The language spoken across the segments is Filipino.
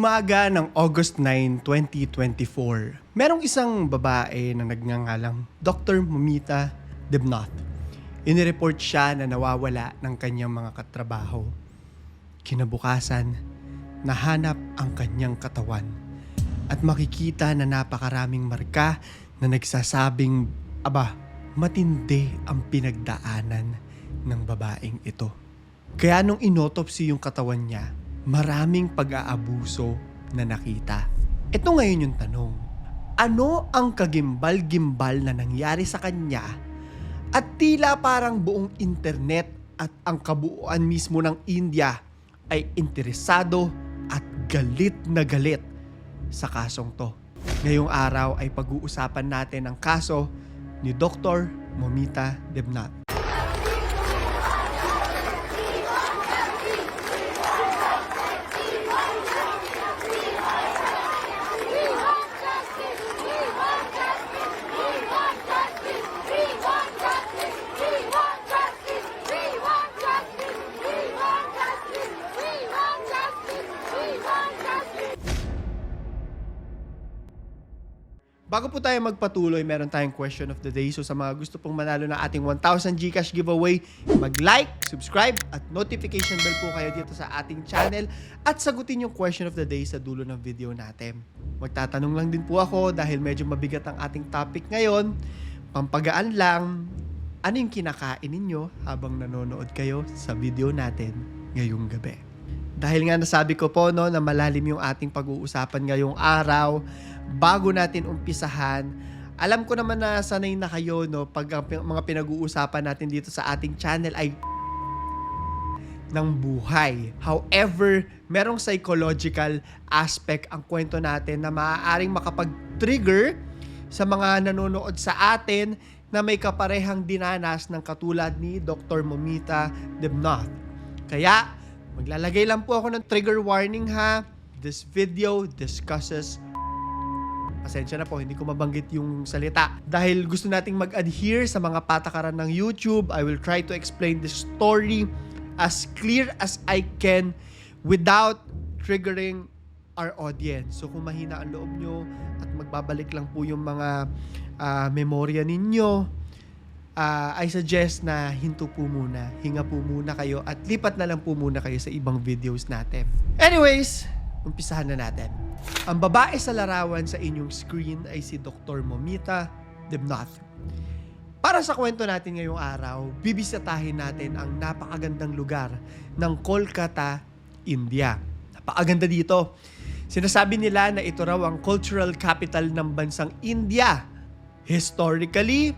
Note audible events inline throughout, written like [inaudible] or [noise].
Umaga ng August 9, 2024, merong isang babae na nagngangalang Dr. Mumita Debnath. Inireport siya na nawawala ng kanyang mga katrabaho. Kinabukasan, nahanap ang kanyang katawan at makikita na napakaraming marka na nagsasabing, aba, matindi ang pinagdaanan ng babaeng ito. Kaya nung inotopsy yung katawan niya, maraming pag-aabuso na nakita. Ito ngayon yung tanong. Ano ang kagimbal-gimbal na nangyari sa kanya at tila parang buong internet at ang kabuuan mismo ng India ay interesado at galit na galit sa kasong to. Ngayong araw ay pag-uusapan natin ang kaso ni Dr. Momita Debnath. Bago po tayo magpatuloy, meron tayong question of the day. So sa mga gusto pong manalo ng ating 1,000 Gcash giveaway, mag-like, subscribe, at notification bell po kayo dito sa ating channel at sagutin yung question of the day sa dulo ng video natin. Magtatanong lang din po ako dahil medyo mabigat ang ating topic ngayon. Pampagaan lang, ano yung kinakain ninyo habang nanonood kayo sa video natin ngayong gabi? Dahil nga nasabi ko po no, na malalim yung ating pag-uusapan ngayong araw, bago natin umpisahan, alam ko naman na sanay na kayo no, pag ang mga pinag-uusapan natin dito sa ating channel ay ng buhay. However, merong psychological aspect ang kwento natin na maaaring makapag-trigger sa mga nanonood sa atin na may kaparehang dinanas ng katulad ni Dr. Momita Debnath. Kaya, maglalagay lang po ako ng trigger warning ha. This video discusses Pasensya na po, hindi ko mabanggit yung salita. Dahil gusto nating mag-adhere sa mga patakaran ng YouTube, I will try to explain the story as clear as I can without triggering our audience. So kung mahina ang loob nyo at magbabalik lang po yung mga ah, memorya ninyo, ah, I suggest na hinto po muna, hinga po muna kayo at lipat na lang po muna kayo sa ibang videos natin. Anyways, umpisahan na natin. Ang babae sa larawan sa inyong screen ay si Dr. Momita Debnath. Para sa kwento natin ngayong araw, bibisitahin natin ang napakagandang lugar ng Kolkata, India. Napakaganda dito. Sinasabi nila na ito raw ang cultural capital ng bansang India. Historically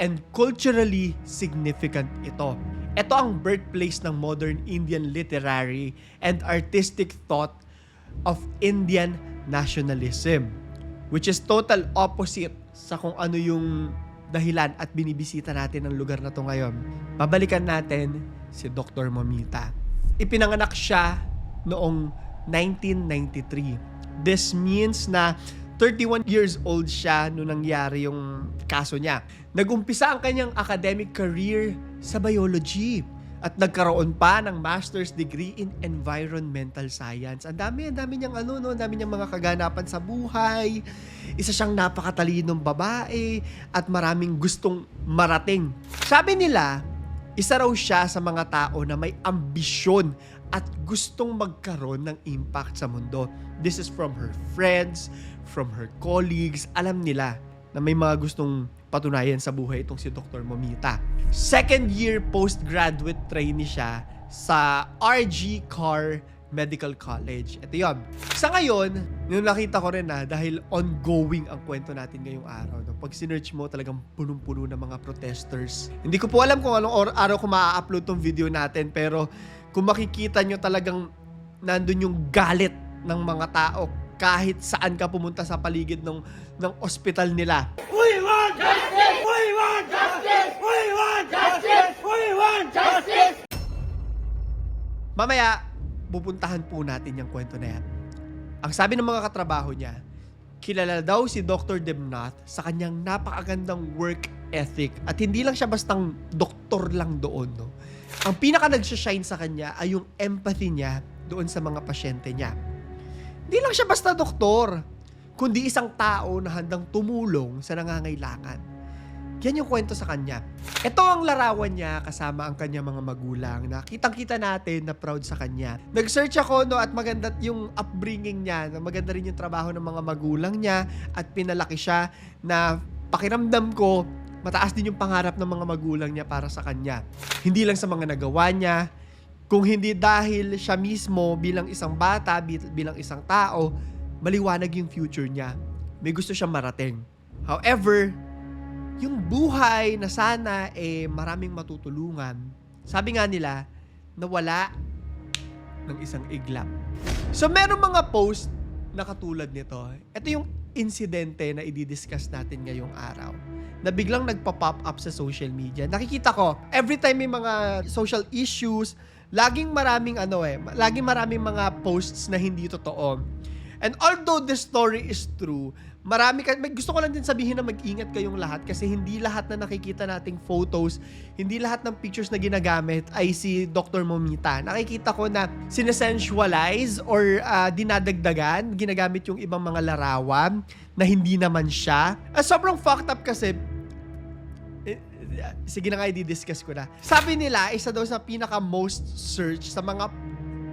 and culturally significant ito. Ito ang birthplace ng modern Indian literary and artistic thought of Indian nationalism which is total opposite sa kung ano yung dahilan at binibisita natin ng lugar na to ngayon. Babalikan natin si Dr. Momita. Ipinanganak siya noong 1993. This means na 31 years old siya nung nangyari yung kaso niya. Nagumpisa ang kanyang academic career sa biology at nagkaroon pa ng master's degree in environmental science. Ang dami, ang dami niyang ano, no, ang dami niyang mga kaganapan sa buhay. Isa siyang napakatalinong babae at maraming gustong marating. Sabi nila, isa raw siya sa mga tao na may ambisyon at gustong magkaroon ng impact sa mundo. This is from her friends, from her colleagues. Alam nila na may mga gustong patunayan sa buhay itong si Dr. Momita. Second year postgraduate trainee siya sa RG Carr Medical College. Ito yon. Sa ngayon, yung nakita ko rin na dahil ongoing ang kwento natin ngayong araw. No? Pag sinearch mo, talagang punong-puno ng mga protesters. Hindi ko po alam kung anong araw ko maa-upload tong video natin, pero kung makikita nyo talagang nandun yung galit ng mga tao kahit saan ka pumunta sa paligid ng ng ospital nila. We want justice! We want justice! We want justice! We want justice! Mamaya, pupuntahan po natin yung kwento na yan. Ang sabi ng mga katrabaho niya, kilala daw si Dr. Demnath sa kanyang napakagandang work ethic. At hindi lang siya bastang doktor lang doon. No? Ang pinaka nagsashine sa kanya ay yung empathy niya doon sa mga pasyente niya. Hindi lang siya basta doktor, kundi isang tao na handang tumulong sa nangangailangan. Yan yung kwento sa kanya. Ito ang larawan niya kasama ang kanya mga magulang na kitang-kita natin na proud sa kanya. Nag-search ako no at maganda yung upbringing niya, na maganda rin yung trabaho ng mga magulang niya at pinalaki siya na pakiramdam ko mataas din yung pangarap ng mga magulang niya para sa kanya. Hindi lang sa mga nagawa niya, kung hindi dahil siya mismo bilang isang bata, bil- bilang isang tao, maliwanag yung future niya. May gusto siyang marating. However, yung buhay na sana eh maraming matutulungan, sabi nga nila, nawala ng isang iglap. So meron mga post na katulad nito. Ito yung insidente na i-discuss natin ngayong araw na biglang nagpa-pop up sa social media. Nakikita ko, every time may mga social issues, laging maraming ano eh, laging maraming mga posts na hindi totoo. And although this story is true, marami ka, may gusto ko lang din sabihin na mag-ingat kayong lahat kasi hindi lahat na nakikita nating photos, hindi lahat ng pictures na ginagamit ay si Dr. Momita. Nakikita ko na sinesensualize or ah, dinadagdagan, ginagamit yung ibang mga larawan na hindi naman siya. Ah, sobrang fucked up kasi eh, sige na nga i-discuss ko na. Sabi nila, isa daw sa pinaka most search sa mga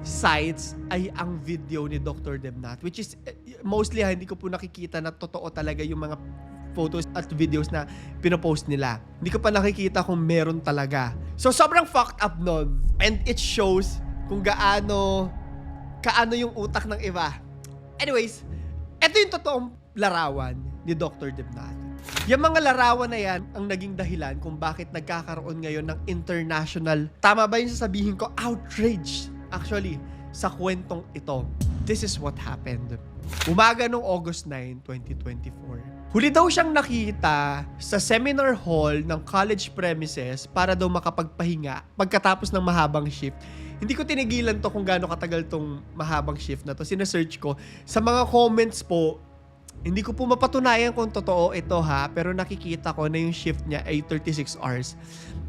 sites ay ang video ni Dr. Demnat which is eh, mostly ha, hindi ko po nakikita na totoo talaga yung mga photos at videos na pinopost nila. Hindi ko pa nakikita kung meron talaga. So sobrang fucked up nun and it shows kung gaano kaano yung utak ng iba. Anyways, ito yung totoong larawan ni Dr. Demnat. Yung mga larawan na yan ang naging dahilan kung bakit nagkakaroon ngayon ng international, tama ba yung sasabihin ko, outrage actually sa kwentong ito. This is what happened. Umaga nung August 9, 2024. Huli daw siyang nakita sa seminar hall ng college premises para daw makapagpahinga pagkatapos ng mahabang shift. Hindi ko tinigilan to kung gaano katagal tong mahabang shift na to. Sinesearch ko. Sa mga comments po, hindi ko po mapatunayan kung totoo ito ha, pero nakikita ko na yung shift niya ay 36 hours.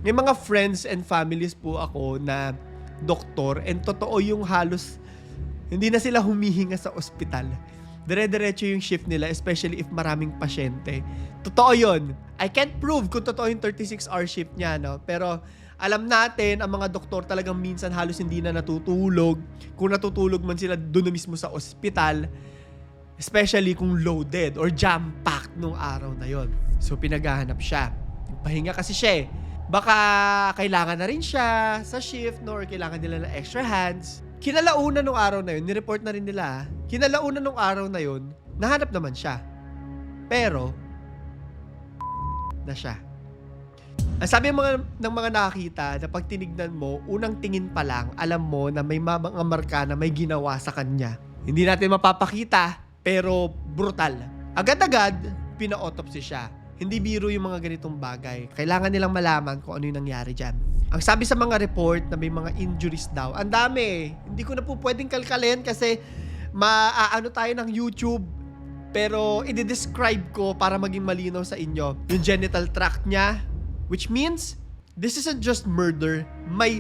May mga friends and families po ako na doktor and totoo yung halos hindi na sila humihinga sa ospital. Dire-diretso yung shift nila, especially if maraming pasyente. Totoo yun. I can't prove kung totoo yung 36-hour shift niya, no? Pero alam natin, ang mga doktor talagang minsan halos hindi na natutulog. Kung natutulog man sila doon mismo sa ospital, especially kung loaded or jam-packed nung araw na yon. So pinaghahanap siya. Pahinga kasi siya eh. Baka kailangan na rin siya sa shift no, or kailangan nila ng extra hands. Kinalauna nung araw na yun, nireport na rin nila, ah. kinalauna nung araw na yun, nahanap naman siya. Pero, na siya. Ang sabi ng mga, ng mga nakakita na pag tinignan mo, unang tingin pa lang, alam mo na may mga marka na may ginawa sa kanya. Hindi natin mapapakita, pero brutal. Agad-agad, pina-autopsy siya. Hindi biro yung mga ganitong bagay. Kailangan nilang malaman kung ano yung nangyari dyan. Ang sabi sa mga report na may mga injuries daw, ang dami eh. Hindi ko na po pwedeng kalkalin kasi maaano tayo ng YouTube pero i-describe ko para maging malinaw sa inyo yung genital tract niya which means this isn't just murder may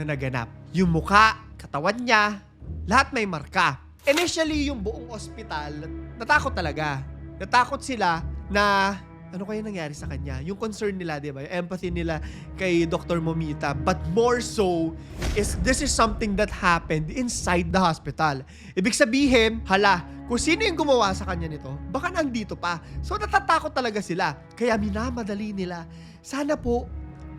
na naganap yung muka katawan niya lahat may marka initially yung buong ospital natakot talaga natakot sila na ano kaya nangyari sa kanya? Yung concern nila, di ba? Yung empathy nila kay Dr. Momita. But more so, is this is something that happened inside the hospital. Ibig sabihin, hala, kung sino yung gumawa sa kanya nito, baka nandito pa. So natatakot talaga sila. Kaya minamadali nila. Sana po,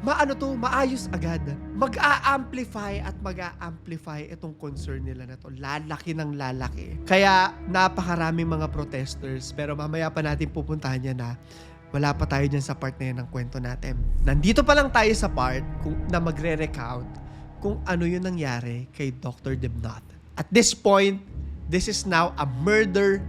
maano to, maayos agad. Mag-a-amplify at mag-a-amplify itong concern nila na to. Lalaki ng lalaki. Kaya napakaraming mga protesters, pero mamaya pa natin pupuntahan yan na wala pa tayo dyan sa part na yan ng kwento natin. Nandito pa lang tayo sa part kung, na magre-recount kung ano yung nangyari kay Dr. Debnat. At this point, this is now a murder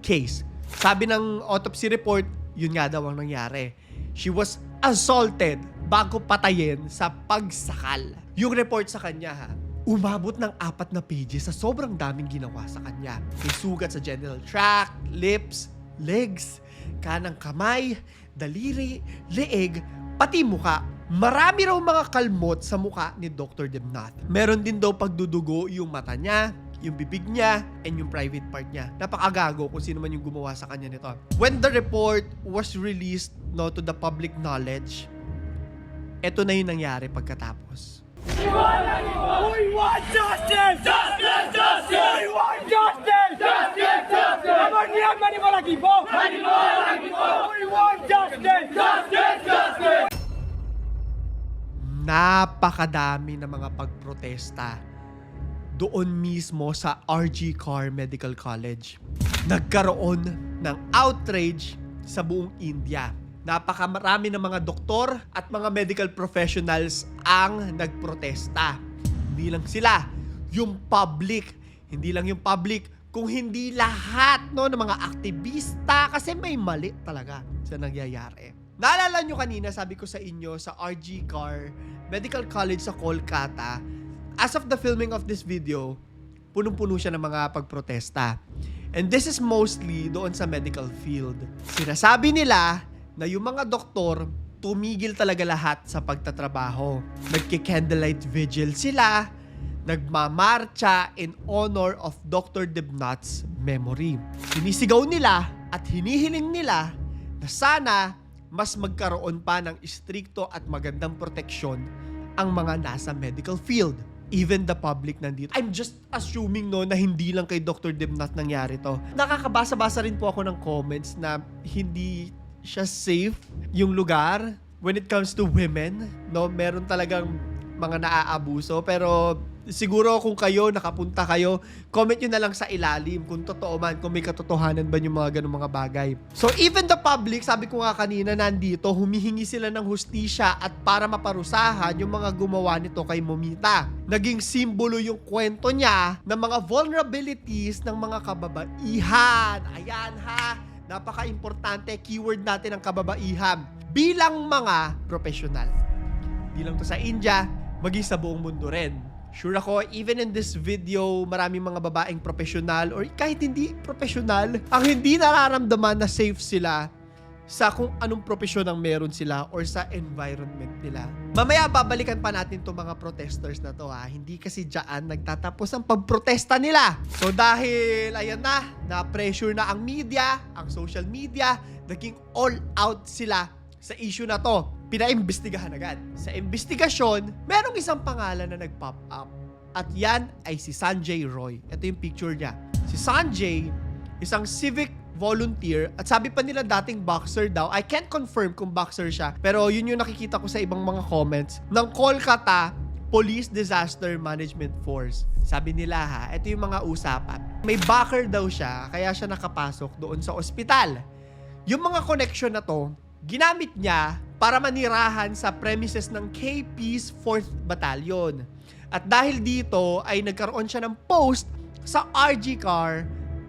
case. Sabi ng autopsy report, yun nga daw ang nangyari. She was assaulted bago patayin sa pagsakal. Yung report sa kanya ha, umabot ng apat na pages sa sobrang daming ginawa sa kanya. May sugat sa genital tract, lips, legs, kanang kamay, daliri, leeg, pati muka. Marami raw mga kalmot sa muka ni Dr. Demnath. Meron din daw pagdudugo yung mata niya, yung bibig niya, and yung private part niya. Napakagago kung sino man yung gumawa sa kanya nito. When the report was released no, to the public knowledge, eto na yung nangyari pagkatapos. We want justice! Justice! Justice! We want justice! Justice! Justice! Amanyan Manimalaki po! Manimalaki po! We want justice! Justice! Justice! napakadami ng mga pagprotesta doon mismo sa RG Carr Medical College. Nagkaroon ng outrage sa buong India. Napakamarami ng mga doktor at mga medical professionals ang nagprotesta. Hindi lang sila, yung public. Hindi lang yung public, kung hindi lahat no, ng mga aktivista kasi may mali talaga sa nangyayari. Naalala nyo kanina, sabi ko sa inyo sa RG Carr Medical College sa Kolkata, as of the filming of this video, punong-puno siya ng mga pagprotesta. And this is mostly doon sa medical field. Sinasabi nila na yung mga doktor, tumigil talaga lahat sa pagtatrabaho. Nagki-candlelight vigil sila, nagmamarcha in honor of Dr. Debnat's memory. Sinisigaw nila at hinihiling nila na sana mas magkaroon pa ng istrikto at magandang proteksyon ang mga nasa medical field. Even the public nandito. I'm just assuming no na hindi lang kay Dr. Debnat nangyari to. Nakakabasa-basa rin po ako ng comments na hindi siya safe yung lugar when it comes to women. No, meron talagang mga naaabuso pero siguro kung kayo nakapunta kayo, comment nyo na lang sa ilalim kung totoo man, kung may katotohanan ba yung mga ganung mga bagay. So even the public, sabi ko nga kanina, nandito, humihingi sila ng hustisya at para maparusahan yung mga gumawa nito kay Momita. Naging simbolo yung kwento niya ng mga vulnerabilities ng mga kababaihan. Ayan ha, napaka-importante, keyword natin ang kababaihan bilang mga profesional. Di lang to sa India, maging sa buong mundo rin. Sure ako, even in this video, maraming mga babaeng profesional or kahit hindi profesional, ang hindi nararamdaman na safe sila sa kung anong profesyon ang meron sila or sa environment nila. Mamaya babalikan pa natin itong mga protesters na to ha. Hindi kasi dyan nagtatapos ang pagprotesta nila. So dahil, ayan na, na-pressure na ang media, ang social media, naging all out sila sa issue na to pinaimbestigahan agad. Sa investigasyon, merong isang pangalan na nag-pop up. At yan ay si Sanjay Roy. Ito yung picture niya. Si Sanjay, isang civic volunteer at sabi pa nila dating boxer daw. I can't confirm kung boxer siya. Pero yun yung nakikita ko sa ibang mga comments ng Kolkata Police Disaster Management Force. Sabi nila ha, ito yung mga usapan. May backer daw siya, kaya siya nakapasok doon sa ospital. Yung mga connection na to, ginamit niya para manirahan sa premises ng KP's 4th Battalion. At dahil dito ay nagkaroon siya ng post sa RG Car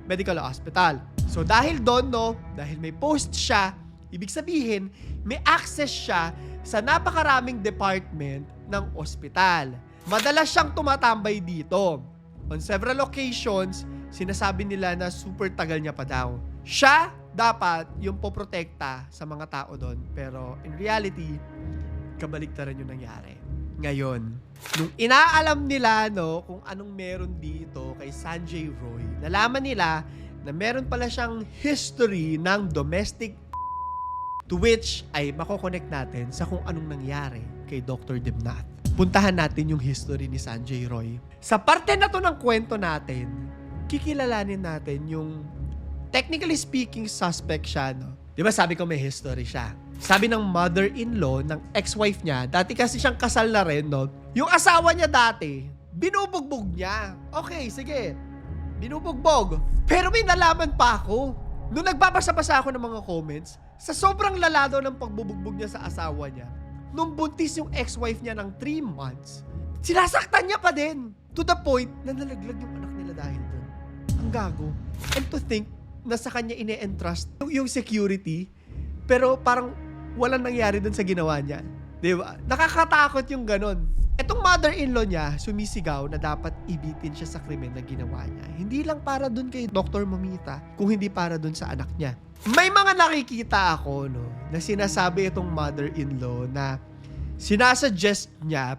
Medical Hospital. So dahil doon, no, dahil may post siya, ibig sabihin, may access siya sa napakaraming department ng ospital. Madalas siyang tumatambay dito. On several occasions, sinasabi nila na super tagal niya pa daw. Siya dapat yung poprotekta sa mga tao doon. Pero in reality, kabaliktaran yung nangyari. Ngayon, nung inaalam nila no, kung anong meron dito kay Sanjay Roy, nalaman nila na meron pala siyang history ng domestic to which ay makokonect natin sa kung anong nangyari kay Dr. Demnath. Puntahan natin yung history ni Sanjay Roy. Sa parte na to ng kwento natin, kikilalanin natin yung technically speaking suspect siya, no? Di ba sabi ko may history siya? Sabi ng mother-in-law ng ex-wife niya, dati kasi siyang kasal na rin, no? Yung asawa niya dati, binubugbog niya. Okay, sige. Binubugbog. Pero may nalaman pa ako. Nung nagbabasa-basa ako ng mga comments, sa sobrang lalado ng pagbubugbog niya sa asawa niya, nung buntis yung ex-wife niya ng 3 months, sinasaktan niya pa din. To the point na nalaglag yung anak nila dahil doon. Ang gago. And to think na sa kanya ine-entrust yung, security, pero parang walang nangyari doon sa ginawa niya. Di ba? Nakakatakot yung ganon. Etong mother-in-law niya, sumisigaw na dapat ibitin siya sa krimen na ginawa niya. Hindi lang para doon kay Dr. Mamita, kung hindi para doon sa anak niya. May mga nakikita ako, no, na sinasabi itong mother-in-law na sinasuggest niya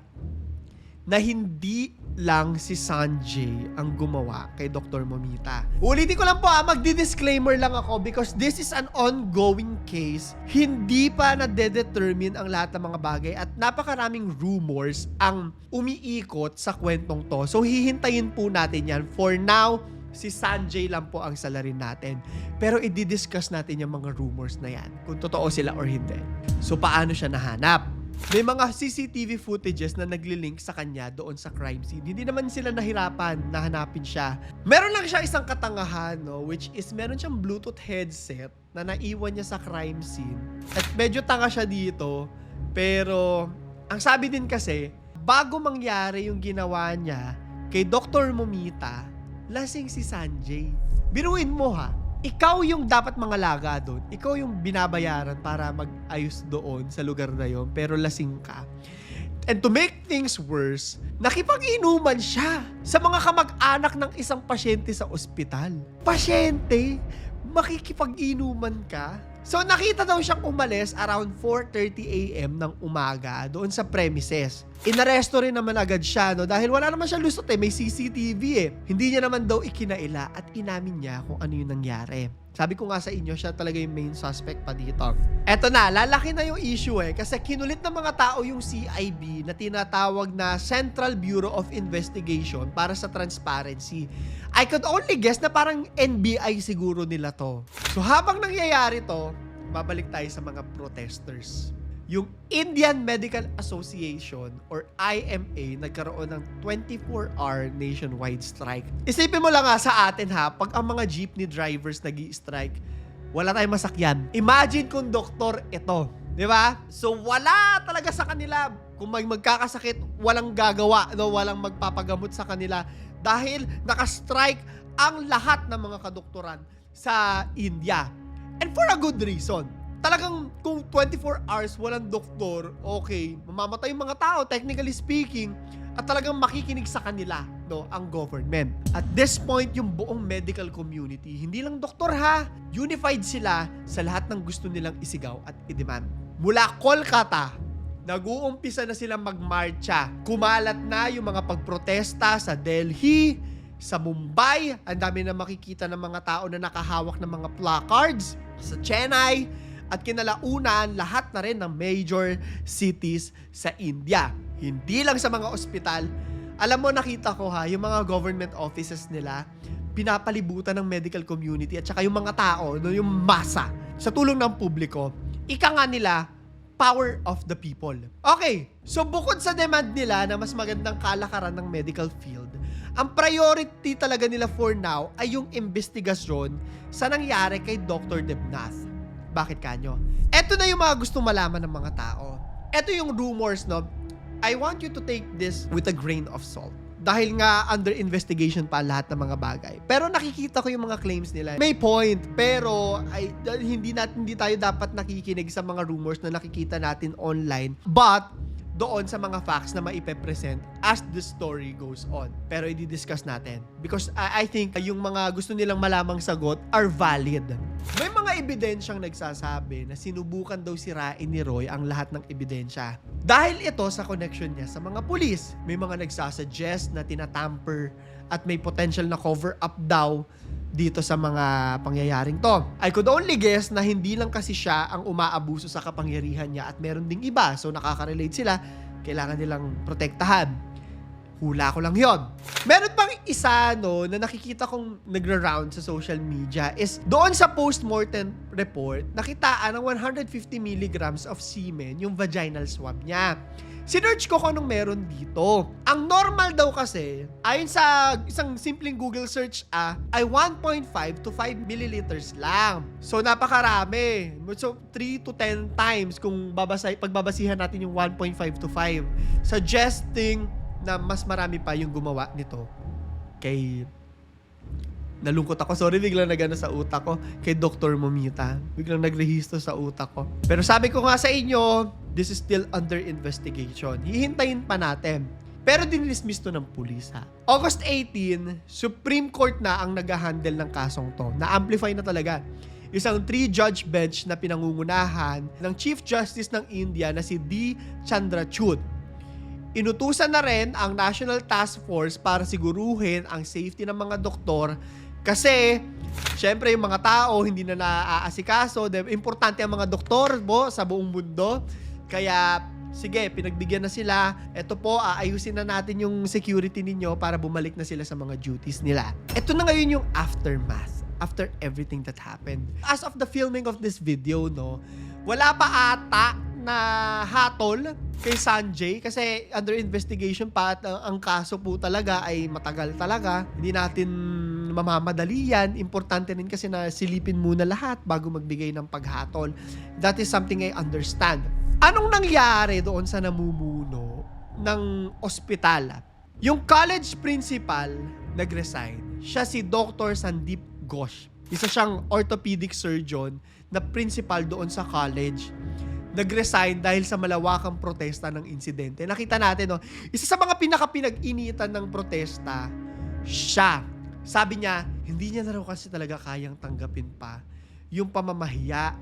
na hindi lang si Sanjay ang gumawa kay Dr. Momita. Ulitin ko lang po ah, magdi-disclaimer lang ako because this is an ongoing case. Hindi pa na-determine ang lahat ng mga bagay at napakaraming rumors ang umiikot sa kwentong to. So hihintayin po natin yan. For now, si Sanjay lang po ang salarin natin. Pero i-discuss natin yung mga rumors na yan. Kung totoo sila or hindi. So paano siya nahanap? May mga CCTV footages na naglilink sa kanya doon sa crime scene. Hindi naman sila nahirapan na hanapin siya. Meron lang siya isang katangahan, no? Which is meron siyang Bluetooth headset na naiwan niya sa crime scene. At medyo tanga siya dito. Pero, ang sabi din kasi, bago mangyari yung ginawa niya kay Dr. Momita, lasing si Sanjay. Biruin mo ha, ikaw yung dapat mangalaga doon. Ikaw yung binabayaran para mag-ayos doon sa lugar na yon pero lasing ka. And to make things worse, nakipag-inuman siya sa mga kamag-anak ng isang pasyente sa ospital. Pasyente? Makikipag-inuman ka? So nakita daw siyang umalis around 4.30 a.m. ng umaga doon sa premises. Inaresto rin naman agad siya no dahil wala naman siya lusot eh, may CCTV eh. Hindi niya naman daw ikinaila at inamin niya kung ano yung nangyari. Sabi ko nga sa inyo, siya talaga yung main suspect pa dito. Eto na, lalaki na yung issue eh kasi kinulit ng mga tao yung CIB na tinatawag na Central Bureau of Investigation para sa transparency. I could only guess na parang NBI siguro nila to. So habang nangyayari to, babalik tayo sa mga protesters. Yung Indian Medical Association or IMA nagkaroon ng 24-hour nationwide strike. Isipin mo lang nga sa atin ha, pag ang mga jeepney drivers nag strike wala tayong masakyan. Imagine kung doktor ito. Di ba? So wala talaga sa kanila. Kung may magkakasakit, walang gagawa, no? walang magpapagamot sa kanila dahil naka-strike ang lahat ng mga kadoktoran sa India. And for a good reason talagang kung 24 hours walang doktor, okay, mamamatay yung mga tao, technically speaking, at talagang makikinig sa kanila, no, ang government. At this point, yung buong medical community, hindi lang doktor ha, unified sila sa lahat ng gusto nilang isigaw at i-demand. Mula Kolkata, nag-uumpisa na silang magmarcha. Kumalat na yung mga pagprotesta sa Delhi, sa Mumbai, ang dami na makikita ng mga tao na nakahawak ng mga placards, sa Chennai, at kinalaunan lahat na rin ng major cities sa India. Hindi lang sa mga ospital. Alam mo, nakita ko ha, yung mga government offices nila, pinapalibutan ng medical community at saka yung mga tao, no, yung masa, sa tulong ng publiko, ika nga nila, power of the people. Okay, so bukod sa demand nila na mas magandang kalakaran ng medical field, ang priority talaga nila for now ay yung investigasyon sa nangyari kay Dr. Debnath. Bakit kanyo? Ito na yung mga gustong malaman ng mga tao. Ito yung rumors, no? I want you to take this with a grain of salt. Dahil nga under investigation pa lahat ng mga bagay. Pero nakikita ko yung mga claims nila. May point, pero ay, hindi natin hindi tayo dapat nakikinig sa mga rumors na nakikita natin online. But doon sa mga facts na maipepresent as the story goes on. Pero i-discuss natin. Because I, I think yung mga gusto nilang malamang sagot are valid. May mga ebidensyang nagsasabi na sinubukan daw sirain ni Roy ang lahat ng ebidensya. Dahil ito sa connection niya sa mga pulis. May mga nagsasuggest na tinatamper at may potential na cover up daw dito sa mga pangyayaring to. I could only guess na hindi lang kasi siya ang umaabuso sa kapangyarihan niya at meron ding iba. So nakaka-relate sila, kailangan nilang protektahan. Hula ko lang yon. Meron pang isa no na nakikita kong nagra-round sa social media is doon sa post-mortem report, nakitaan ng 150 milligrams of semen yung vaginal swab niya. Sinearch ko kung anong meron dito. Ang normal daw kasi, ayon sa isang simpleng Google search ah, ay 1.5 to 5 milliliters lang. So, napakarami. So, 3 to 10 times kung babasay, pagbabasihan natin yung 1.5 to 5. Suggesting na mas marami pa yung gumawa nito kay nalungkot ako. Sorry, biglang nagano sa utak ko kay Dr. Momita. Biglang nagrehisto sa utak ko. Pero sabi ko nga sa inyo, this is still under investigation. Hihintayin pa natin. Pero dinismiss to ng pulis. August 18, Supreme Court na ang nag-handle ng kasong to. Na-amplify na talaga. Isang three-judge bench na pinangungunahan ng Chief Justice ng India na si D. Chandrachud inutusan na rin ang National Task Force para siguruhin ang safety ng mga doktor kasi syempre yung mga tao hindi na naaasikaso. Importante ang mga doktor mo sa buong mundo. Kaya sige, pinagbigyan na sila. Ito po, aayusin na natin yung security ninyo para bumalik na sila sa mga duties nila. Ito na ngayon yung aftermath after everything that happened. As of the filming of this video, no, wala pa ata na hatol kay Sanjay kasi under investigation pa at uh, ang kaso po talaga ay matagal talaga. Hindi natin mamamadali yan. Importante rin kasi na silipin muna lahat bago magbigay ng paghatol. That is something I understand. Anong nangyari doon sa namumuno ng ospital? Yung college principal nag-resign. Siya si Dr. Sandeep Ghosh. Isa siyang orthopedic surgeon na principal doon sa college nag-resign dahil sa malawakang protesta ng insidente. Nakita natin, no? Isa sa mga pinaka-pinag-initan ng protesta, siya. Sabi niya, hindi niya na raw kasi talaga kayang tanggapin pa yung pamamahiya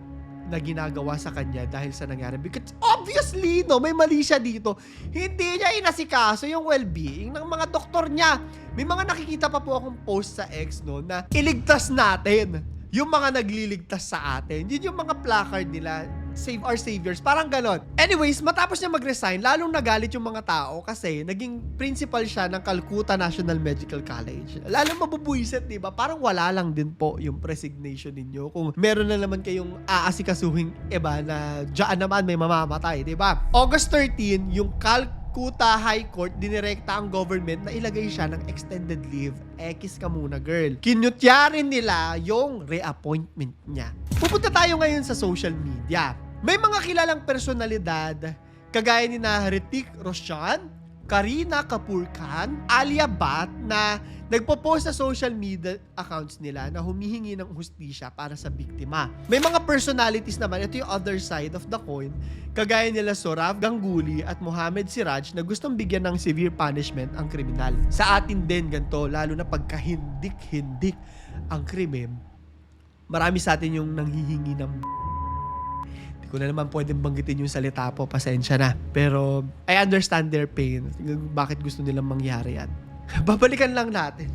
na ginagawa sa kanya dahil sa nangyari. Because obviously, no, may mali siya dito. Hindi niya inasikaso yung well-being ng mga doktor niya. May mga nakikita pa po akong post sa X, no, na iligtas natin yung mga nagliligtas sa atin. Yun yung mga placard nila, save our saviors, parang ganon. Anyways, matapos niya mag-resign, lalong nagalit yung mga tao kasi naging principal siya ng Calcutta National Medical College. Lalong mabubuisit, di ba? Parang wala lang din po yung resignation ninyo kung meron na naman kayong aasikasuhing iba na dyan naman may mamamatay, di ba? August 13, yung Calcutta Kuta High Court, dinirekta ang government na ilagay siya ng extended leave. Ekis ka muna, girl. Kinutya rin nila yung reappointment niya. Pupunta tayo ngayon sa social media. May mga kilalang personalidad, kagaya ni na Ritik Roshan, Karina Kapoor Khan, Alia Bhatt na nagpo-post sa social media accounts nila na humihingi ng hustisya para sa biktima. May mga personalities naman, ito yung other side of the coin, kagaya nila Sorav Ganguly at Mohamed Siraj na gustong bigyan ng severe punishment ang kriminal. Sa atin din ganito, lalo na pagkahindik-hindik ang krimen, marami sa atin yung nanghihingi ng Hindi na naman pwedeng banggitin yung salita po, pasensya na. Pero I understand their pain. Bakit gusto nilang mangyari yan. [laughs] Babalikan lang natin.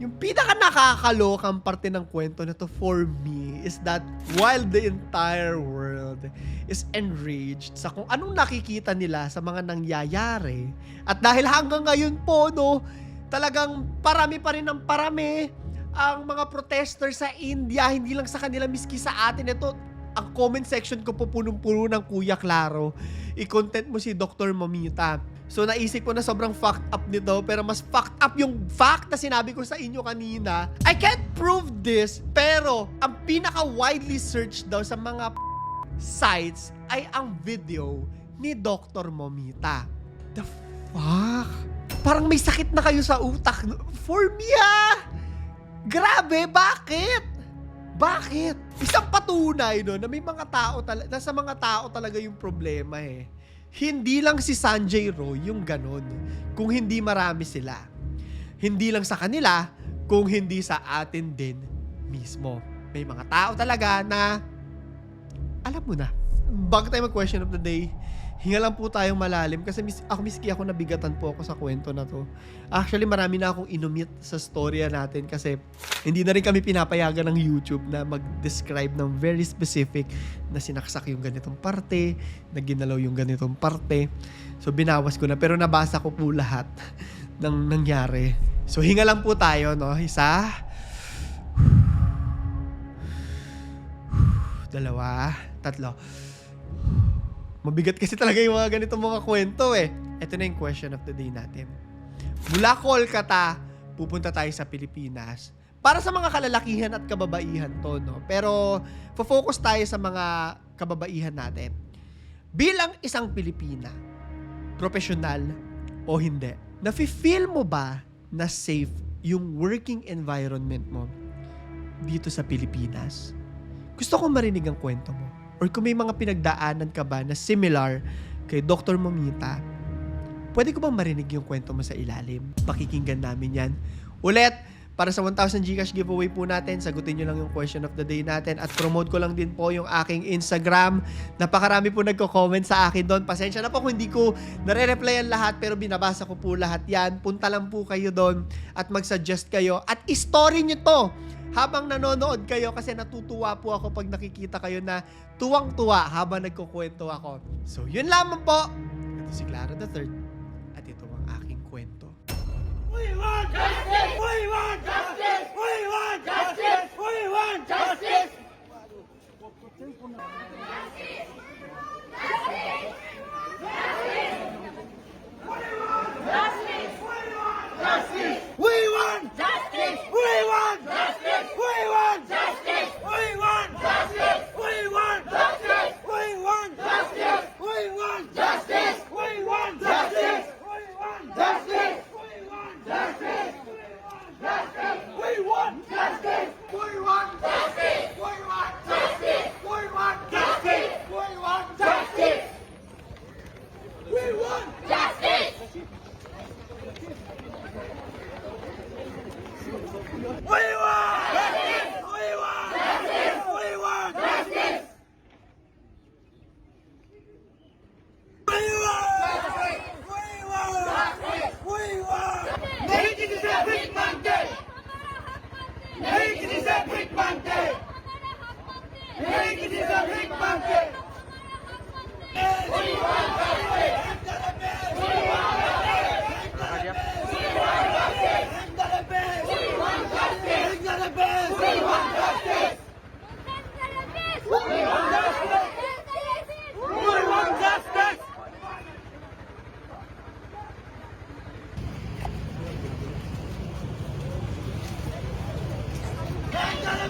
Yung pinaka nakakalokang parte ng kwento na to for me is that while the entire world is enraged sa kung anong nakikita nila sa mga nangyayari at dahil hanggang ngayon po no talagang parami pa rin ng parami ang mga protesters sa India hindi lang sa kanila miski sa atin ito ang comment section ko po punong-puno ng Kuya Claro. I-content mo si Dr. Mamita. So naisip ko na sobrang fucked up nito pero mas fucked up yung fact na sinabi ko sa inyo kanina. I can't prove this pero ang pinaka widely searched daw sa mga sites ay ang video ni Dr. Momita. The fuck? Parang may sakit na kayo sa utak. For me ah! Grabe, bakit? Bakit? Isang patunay no na may mga tao talaga, nasa mga tao talaga yung problema eh. Hindi lang si Sanjay Roy yung ganon, kung hindi marami sila. Hindi lang sa kanila, kung hindi sa atin din mismo. May mga tao talaga na, alam mo na, bago tayo mag-question of the day, hinga lang po tayong malalim kasi mis- ako miski ako nabigatan po ako sa kwento na to. Actually, marami na akong inumit sa storya natin kasi hindi na rin kami pinapayagan ng YouTube na mag-describe ng very specific na sinaksak yung ganitong parte, na ginalaw yung ganitong parte. So, binawas ko na. Pero nabasa ko po lahat [laughs] ng nangyari. So, hinga lang po tayo, no? Isa. Dalawa. Tatlo. Mabigat kasi talaga yung mga ganitong mga kwento eh. Ito na yung question of the day natin. Mula Kolkata, pupunta tayo sa Pilipinas. Para sa mga kalalakihan at kababaihan to, no? Pero, focus tayo sa mga kababaihan natin. Bilang isang Pilipina, profesional o hindi, nafe-feel mo ba na safe yung working environment mo dito sa Pilipinas? Gusto kong marinig ang kwento mo. Or kung may mga pinagdaanan ka ba na similar kay Dr. Momita, pwede ko bang marinig yung kwento mo sa ilalim? Pakikinggan namin yan. Ulit, para sa 1,000 Gcash giveaway po natin. Sagutin nyo lang yung question of the day natin at promote ko lang din po yung aking Instagram. Napakarami po nagko-comment sa akin doon. Pasensya na po kung hindi ko nare-replyan lahat pero binabasa ko po lahat yan. Punta lang po kayo doon at mag-suggest kayo at story nyo to habang nanonood kayo kasi natutuwa po ako pag nakikita kayo na tuwang-tuwa habang nagkukwento ako. So yun lamang po. Ito si Clara the Third at ito ang aking kwento. We want justice! We want justice! We want justice! We want justice! Justice! Justice! Justice! We want justice! We want justice! we want justice we want justice we want justice we want justice!